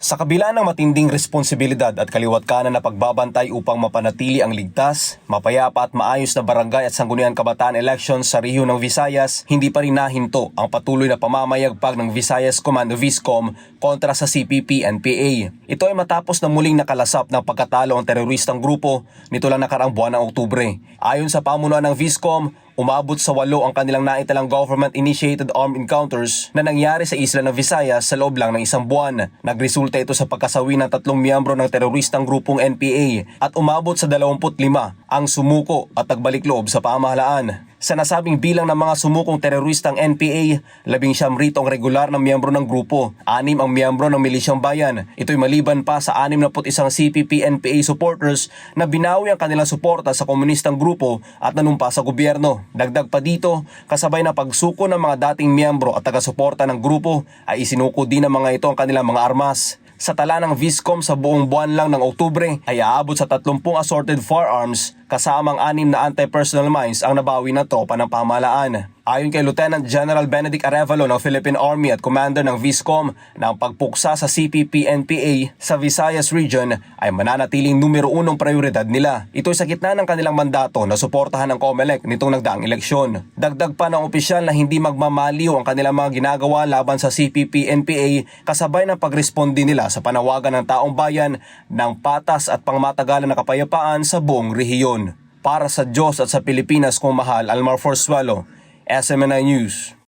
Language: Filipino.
Sa kabila ng matinding responsibilidad at kaliwat kanan na pagbabantay upang mapanatili ang ligtas, mapayapa at maayos na barangay at sangguniang kabataan elections sa rehiyon ng Visayas, hindi pa rin nahinto ang patuloy na pamamayagpag ng Visayas Commando Viscom kontra sa CPP-NPA. Ito ay matapos na muling nakalasap ng pagkatalo ang teroristang grupo nito lang nakaraang buwan ng Oktubre. Ayon sa pamunuan ng Viscom, umabot sa walo ang kanilang naitalang government-initiated armed encounters na nangyari sa isla ng Visayas sa loob lang ng isang buwan. Nagresulta ito sa pagkasawi ng tatlong miyembro ng teroristang grupong NPA at umabot sa 25 ang sumuko at nagbalik loob sa pamahalaan. Sa nasabing bilang ng mga sumukong teroristang NPA, labing siyam rito ang regular na miyembro ng grupo, anim ang miyembro ng Milisyang Bayan. Ito'y maliban pa sa 61 CPP-NPA supporters na binawi ang kanilang suporta sa komunistang grupo at nanumpa sa gobyerno. Dagdag pa dito, kasabay ng pagsuko ng mga dating miyembro at taga-suporta ng grupo ay isinuko din ng mga ito ang kanilang mga armas. Sa tala ng Viscom sa buong buwan lang ng Oktubre ay aabot sa 30 assorted firearms kasamang anim na anti-personal mines ang nabawi ng tropa ng pamahalaan. Ayon kay Lieutenant General Benedict Arevalo ng Philippine Army at Commander ng Viscom na ang pagpuksa sa CPP-NPA sa Visayas Region ay mananatiling numero unong prioridad nila. Ito'y sa gitna ng kanilang mandato na suportahan ng COMELEC nitong nagdaang eleksyon. Dagdag pa ng opisyal na hindi magmamaliw ang kanilang mga ginagawa laban sa CPP-NPA kasabay ng pagresponde nila sa panawagan ng taong bayan ng patas at pangmatagalan na kapayapaan sa buong rehiyon. Para sa Diyos at sa Pilipinas kung mahal, Almar Forswalo, SMNI News.